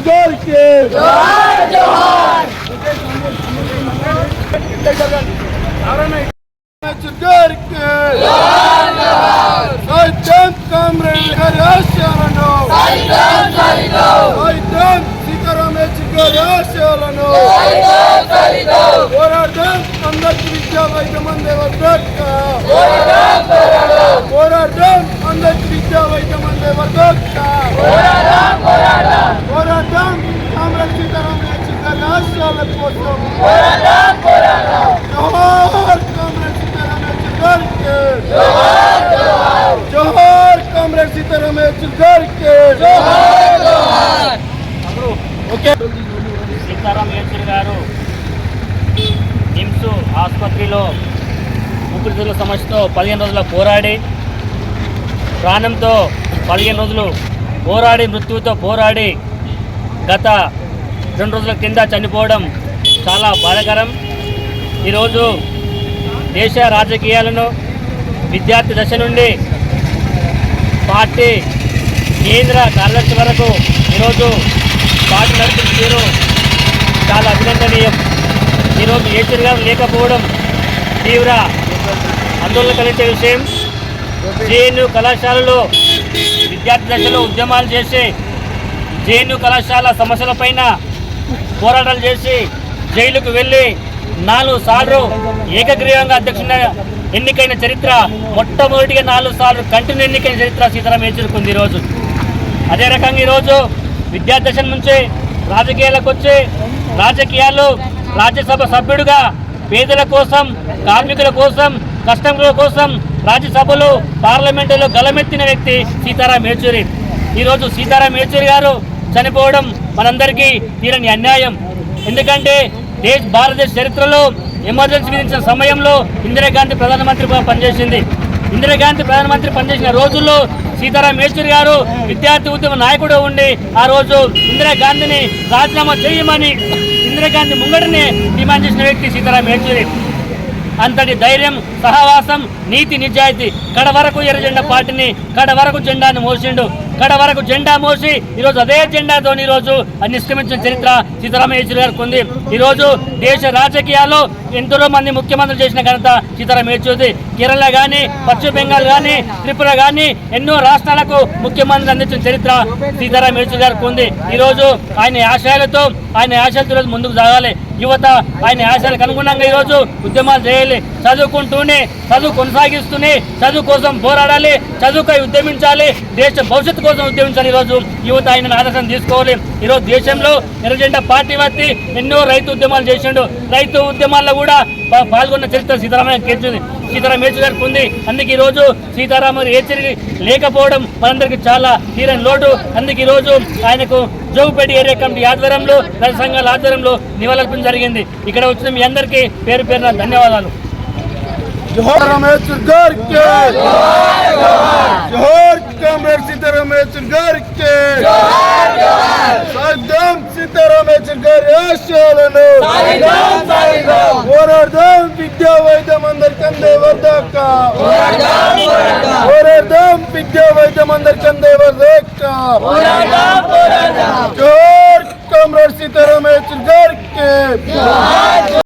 గారికి యేచూరి గారికి సైతం కామ్రేడ్ గారి ఆశయాలను సైతం సీతారాం యేచూరి ఆశయాలను పోరాటం అందరికి విద్యా వైద్యం అందే అందరికి విద్యా వైద్యం అందే పోరాటం కామ్రేడ్ సీతారాం యేచూరి గారి ఆశయాల కోసం జోహార్ జోహార్ ఓకే సీతారాం యేచూరి గారు నిమ్స్ ఆసుపత్రిలో ఊపిరితిత్తుల సమస్యతో పదిహేను రోజుల పోరాడి ప్రాణంతో పదిహేను రోజులు పోరాడి మృత్యువుతో పోరాడి గత రెండు రోజుల కింద చనిపోవడం చాలా బాధకరం. ఈరోజు దేశ రాజకీయాలను విద్యార్థి దశ నుండి పార్టీ కేంద్ర కార్యదర్శి వరకు ఈరోజు పార్టీ నడిపిన తీరు చాలా అభినందనీయం. ఈరోజు ఏచర్ గారు లేకపోవడం తీవ్ర ఆందోళన కలిగించే విషయం. జేఎన్యు కళాశాలలో విద్యార్థి దశలో ఉద్యమాలు చేసి జేఎన్యు కళాశాల సమస్యలపైన పోరాటాలు చేసి జైలుకు వెళ్ళి నాలుగు సార్లు ఏకగ్రీవంగా అధ్యక్షుడిగా ఎన్నికైన చరిత్ర మొట్టమొదటిగా నాలుగు సార్లు కంటిన్యూ ఎన్నికైన చరిత్ర సీతారాం యేచూరుకుంది ఈరోజు. అదే రకంగా ఈరోజు విద్యార్థి దశ నుంచి రాజకీయాలకు వచ్చి రాజకీయాలు రాజ్యసభ సభ్యుడిగా పేదల కోసం కార్మికుల కోసం కష్టముల కోసం రాజ్యసభలో పార్లమెంటులో గలమెత్తిన వ్యక్తి సీతారాం యేచూరి. ఈరోజు సీతారాం యేచూరి గారు చనిపోవడం మనందరికీ తీరని అన్యాయం. ఎందుకంటే దేశ భారతదేశ చరిత్రలో ఎమర్జెన్సీ విధించిన సమయంలో ఇందిరాగాంధీ ప్రధానమంత్రిగా పనిచేసింది. ఇందిరాగాంధీ ప్రధానమంత్రి పనిచేసిన రోజుల్లో సీతారాం యేచూరి గారు విద్యార్థి ఉద్యమ నాయకుడు ఉండి ఆ రోజు ఇందిరాగాంధీని రాజీనామా చేయమని ఇందిరాగాంధీ ముంగడిని డిమాండ్ చేసిన వ్యక్తి సీతారాం యేచూరి. అంతటి ధైర్యం సహవాసం నీతి నిజాయితీ కడ వరకు ఎర్ర జెండా పార్టీని కడ వరకు జెండాను మోసిండు. ఇక్కడ వరకు జెండా మోసి ఈరోజు అదే జెండాతో ఈరోజు నిష్క్రమించిన చరిత్ర సీతారామ గారికి ఉంది. ఈరోజు దేశ రాజకీయాల్లో ఎంతో మంది ముఖ్యమంత్రులు చేసిన ఘనత సీతారాం యేచూరి కేరళ కానీ పశ్చిమ బెంగాల్ కానీ త్రిపుర కానీ ఎన్నో రాష్ట్రాలకు ముఖ్యమంత్రి అందించిన చరిత్ర సీతారాం యేచూరి గారికి ఉంది. ఈరోజు ఆయన ఆశయాలతో ఆయన ఆశయాలతో ఈరోజు ముందుకు సాగాలి. యువత ఆయన ఆశయాలకు అనుగుణంగా ఈరోజు ఉద్యమాలు చేయాలి. చదువుకుంటూనే చదువు కొనసాగిస్తూనే చదువు కోసం పోరాడాలి చదువుకై ఉద్యమించాలి దేశ భవిష్యత్తు కోసం ఉద్యమించాలి. ఈరోజు యువత ఆయన ఆదర్శం తీసుకోవాలి. ఈరోజు దేశంలో ఎర్రజెండా పార్టీ వర్తి ఎన్నో రైతు ఉద్యమాలు చేసిండు. రైతు ఉద్యమాల్లో కూడా పాల్గొన్న చరిత్ర సీతారామయ్య కేర్చింది సీతారాం యేచూరి గారికి ఉంది. అందుకే ఈరోజు సీతారామ యేచూరి లేకపోవడం మనందరికీ చాలా తీరని లోటు. అందుకే ఈరోజు ఆయనకు జోగుపేట ఏరియా కమిటీ ఆధ్వర్యంలో రైతు సంఘాల ఆధ్వర్యంలో నివాళులర్పణ జరిగింది. ఇక్కడ వచ్చిన మీ అందరికీ పేరు పేరున ధన్యవాదాలు జోహార్ రమేశ్వర్ గారికి జోహార్ కామ్రేడ్ సీతారామేశ్వర్ గారికి. సాధ్యం సీతారామేశ్వర్ గారి ఆశయాలను. పోరాడదాం విద్యా వైద్యం అందరికి అందే వద్దక్క పోరాడదాం విద్యా వైద్యం అందరికి అందే వద్దక్క జోహార్ కామ్రేడ్ సీతారామేశ్వర్ గారికి.